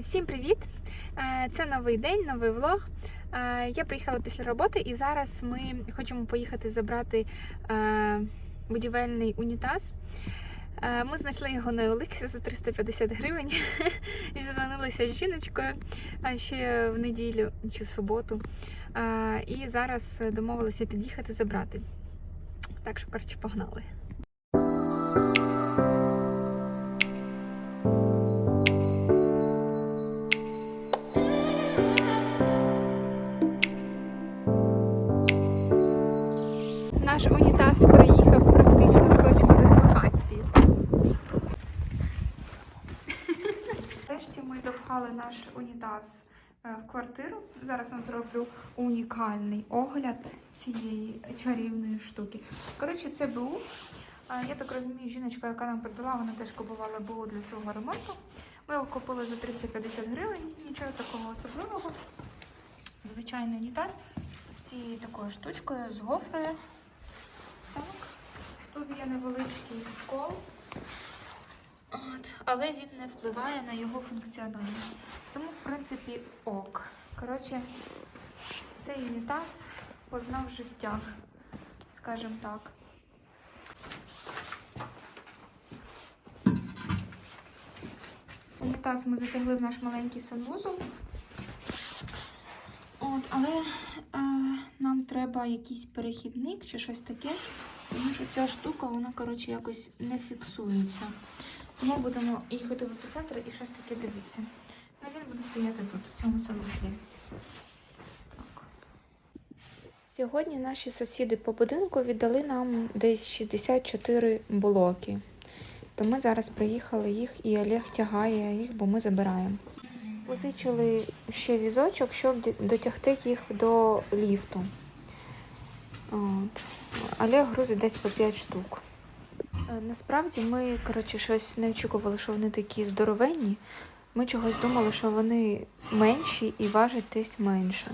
Всім привіт! Е, Це новий день, новий влог. Е, Я приїхала після роботи і зараз ми хочемо поїхати забрати е, будівельний унітаз. Ми знайшли його на Олексі за 350 гривень. І Зізвонилися з жіночкою ще в неділю чи в суботу. І зараз домовилися під'їхати забрати. Так що, коротше, погнали. Наш унітаз приїхав практично в точку дислокації. Нарешті ми допхали наш унітаз е, в квартиру. Зараз вам зроблю унікальний огляд цієї чарівної штуки. Коротше, це БУ. Е, Я так розумію, жіночка, яка нам продала, вона теж купувала БУ для цього ремонту. Ми його купили за 350 гривень, нічого такого особливого. Звичайний унітаз з цією такою штучкою, з гофрою. Так, тут є невеличкий скол, От, але він не впливає на його функціональність. Тому, в принципі, ок. Коротше, цей унітаз познав життя, скажімо так. Унітаз ми затягли в наш маленький санвузол. От, але е, треба якийсь перехідник чи щось таке, тому що ця штука, вона, коротше, якось не фіксується. Тому будемо їхати в епіцентр і щось таке дивитися. Ну, він буде стояти тут, в цьому санвузлі. Сьогодні наші сусіди по будинку віддали нам десь 64 блоки. То ми зараз приїхали їх і Олег тягає їх, бо ми забираємо. Позичили ще візочок, щоб дотягти їх до ліфту. От. Олег грузить десь по 5 штук. Е, Насправді ми, коротше, щось не очікували, що вони такі здоровенні. Ми чогось думали, що вони менші і важать десь менше.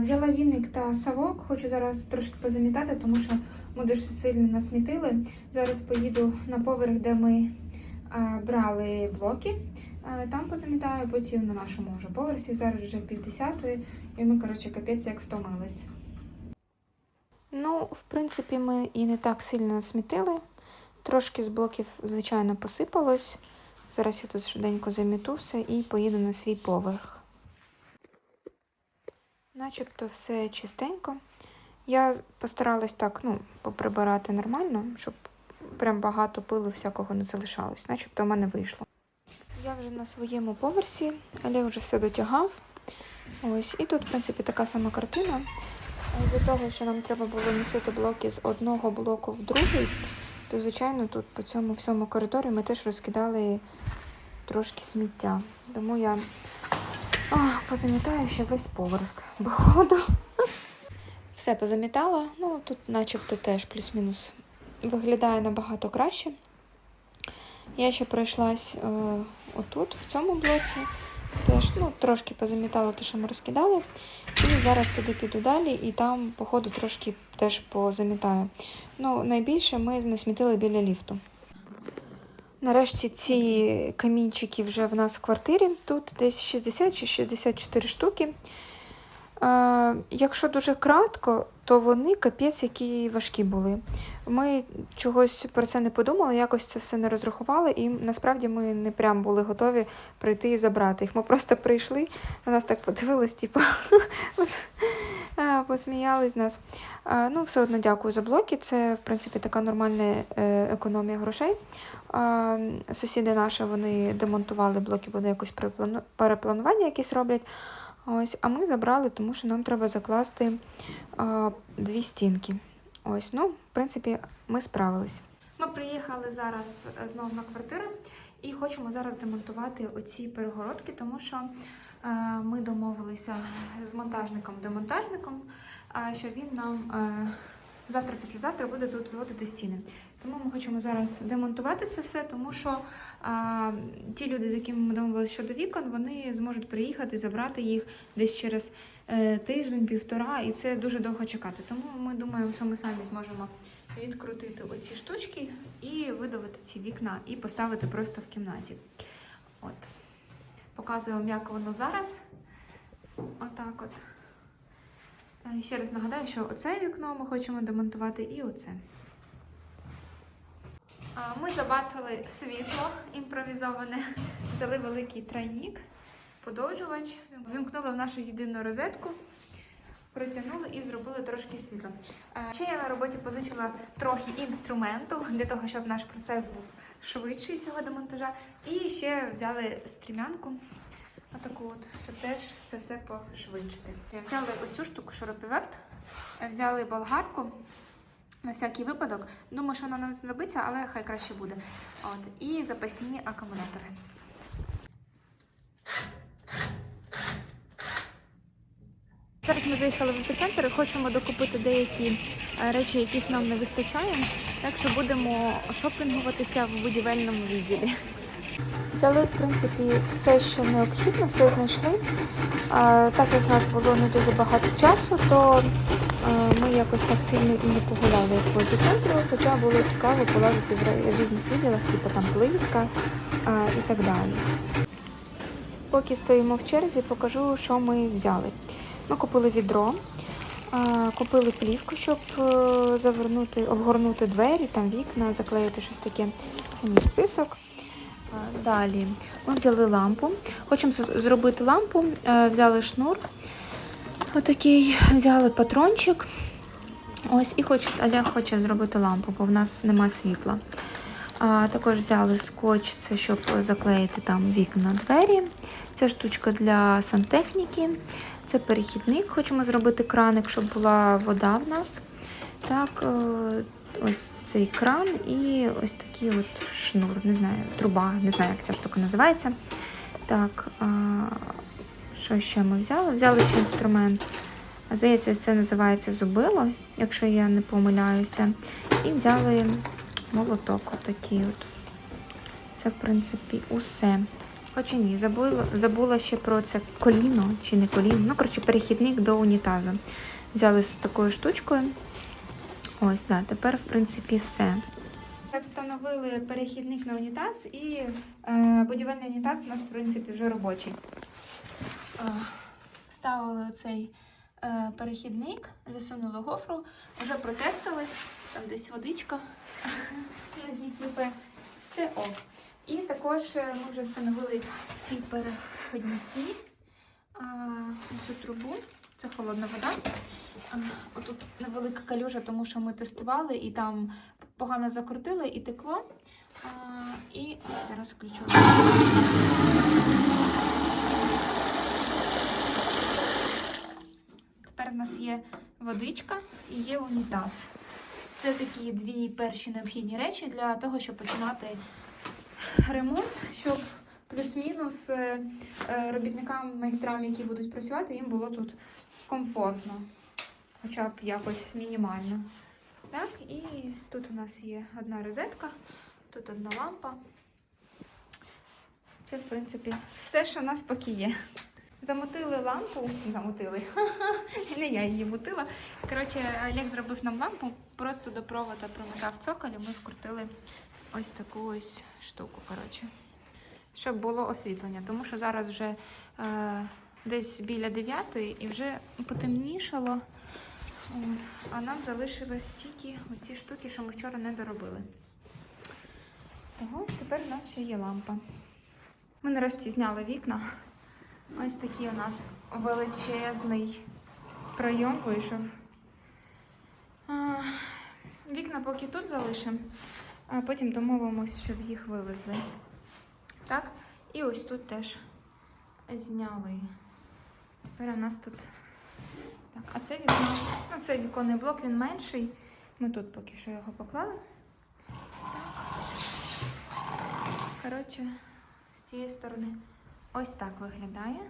Взяла віник та савок, хочу зараз трошки позамітати, тому що ми дуже сильно насмітили. Зараз поїду на поверх, де ми брали блоки. Е, Там позамітаю, потім на нашому вже поверсі. Зараз вже півдесятої, і ми, коротше, капець як втомились. Ну, в принципі, ми і не так сильно смітили. Трошки з блоків, звичайно, посипалось. Зараз я тут швиденько заміту все і поїду на свій поверх. Начебто все чистенько. Я постаралась так, ну, поприбирати нормально, щоб прям багато пилу всякого не залишалось. Начебто в мене вийшло. Я вже на своєму поверсі, Олег вже все дотягав. Ось, і тут, в принципі, така сама картина. З-за того, що нам треба було носити блоки з одного блоку в другий, то, звичайно, тут по цьому всьому коридорі ми теж розкидали трошки сміття. Тому я а, позамітаю ще весь поверх, походу. Все позамітала. Ну, тут начебто теж плюс-мінус виглядає набагато краще. Я ще пройшлась е, отут, в цьому блоці. Теж ну, трошки позамітала те, що ми розкидали. І зараз туди піду далі, і там, походу, трошки теж позамітаю. Ну, найбільше ми насмітили біля ліфту. Нарешті ці камінчики вже в нас в квартирі. Тут десь 60 чи 64 штуки. Якщо дуже кратко, то вони капець, які важкі були. Ми чогось про це не подумали, якось це все не розрахували, і насправді ми не прям були готові прийти і забрати їх. Ми просто прийшли, на нас так подивились, типу, посміялись з нас. Ну, все одно дякую за блоки. Це, в принципі, така нормальна е, економія грошей. Сусіди наші вони демонтували блоки, бо якось переплану- перепланування якісь роблять. Ось, а ми забрали, тому що нам треба закласти а, дві стінки. Ось, ну, в принципі, ми справились. Ми приїхали зараз е, знову на квартиру і хочемо зараз демонтувати оці перегородки, тому що е, ми домовилися з монтажником-демонтажником, що він нам е, завтра-післязавтра буде тут зводити стіни. Тому ми хочемо зараз демонтувати це все, тому що а, ті люди, з якими ми домовилися щодо вікон, вони зможуть приїхати, забрати їх десь через е, тиждень-півтора, і це дуже довго чекати. Тому ми думаємо, що ми самі зможемо відкрутити оці штучки і видавити ці вікна, і поставити просто в кімнаті. От. Показую вам, як воно зараз. Отак от. Е, Ще раз нагадаю, що оце вікно ми хочемо демонтувати і оце. Ми забацали світло імпровізоване, взяли великий тройник, подовжувач, вимкнули в нашу єдину розетку, протягнули і зробили трошки світла. Ще я на роботі позичила трохи інструменту для того, щоб наш процес був швидший цього демонтажа. І ще взяли стрімянку. Отаку от, щоб теж це все пошвидшити. Взяли оцю штуку шуруповерт, взяли болгарку на всякий випадок. Думаю, що вона нам знадобиться, але хай краще буде. От. І запасні акумулятори. Зараз ми заїхали в епіцентр і хочемо докупити деякі е, речі, яких нам не вистачає. Так що будемо шопінгуватися в будівельному відділі. Взяли, в принципі, все, що необхідно, все знайшли. Так як в нас було не дуже багато часу, то ми якось так сильно і не погуляли по епіцентру, хоча було цікаво полазити в різних відділах, типу там плитка і так далі. Поки стоїмо в черзі, покажу, що ми взяли. Ми купили відро, купили плівку, щоб е, завернути, обгорнути двері, там вікна, заклеїти щось таке. Мій список. Далі ми взяли лампу. Хочемо зробити лампу, е, взяли шнур. Отакий, взяли патрончик. Ось і хоче, Олег хоче зробити лампу, бо в нас нема світла. А, також взяли скотч, це щоб заклеїти там вікна двері. Це штучка для сантехніки. Це перехідник. Хочемо зробити краник, щоб була вода в нас. Так, е, ось цей кран і ось такий от шнур, не знаю, труба, не знаю, як ця штука називається. Так, а, що ще ми взяли? Взяли ще інструмент. Здається, це називається зубило, якщо я не помиляюся. І взяли молоток отакий от. Це, в принципі, усе. Хоча ні, забула, забула ще про це коліно чи не коліно. Ну, коротше, перехідник до унітазу. Взяли з такою штучкою. Ось, да, тепер, в принципі, все. Встановили перехідник на унітаз і е, будівельний унітаз у нас, в принципі, вже робочий. Е, ставили цей е, перехідник, засунули гофру, вже протестили, там десь водичка на дні кипе. Все ок. І також е, ми вже встановили всі переходники, а, цю трубу, це холодна вода. А, Отут невелика калюжа, тому що ми тестували і там погано закрутили і текло. А, і зараз включу. Тепер в нас є водичка і є унітаз. Це такі дві перші необхідні речі для того, щоб починати ремонт, щоб плюс-мінус е, е, робітникам, майстрам, які будуть працювати, їм було тут комфортно, хоча б якось мінімально. Так, і тут у нас є одна розетка, тут одна лампа. Це, в принципі, все, що у нас поки є. Замотили лампу, замотили. Не я її мутила. Коротше, Олег зробив нам лампу, просто до провода промотав цоколь, і ми вкрутили ось таку ось штуку. Коротше. Щоб було освітлення, тому що зараз вже е, десь біля 9 і вже потемнішало. От. А нам залишилось тільки оці штуки, що ми вчора не доробили. Того, тепер у нас ще є лампа. Ми нарешті зняли вікна. Ось такий у нас величезний пройом вийшов. Вікна поки тут залишимо, а потім домовимося, щоб їх вивезли. Так, і ось тут теж зняли. Тепер у нас тут. Так, а це вікно. Ну, це віконний блок, він менший. Ми тут поки що його поклали. Коротше, з цієї сторони ось так виглядає.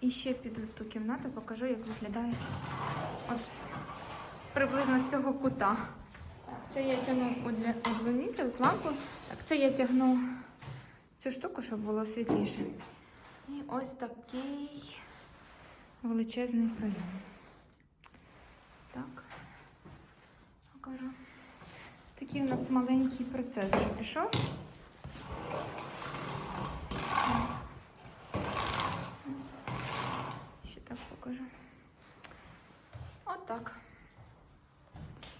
І ще піду в ту кімнату, покажу, як виглядає от приблизно з цього кута. Так, це я тягну удлинитель з лампу. Так, це я тягну цю штуку, щоб було світліше. І ось такий величезний прийом. Так, покажу. Такий у нас маленький процес вже пішов. Ще так покажу. Отак.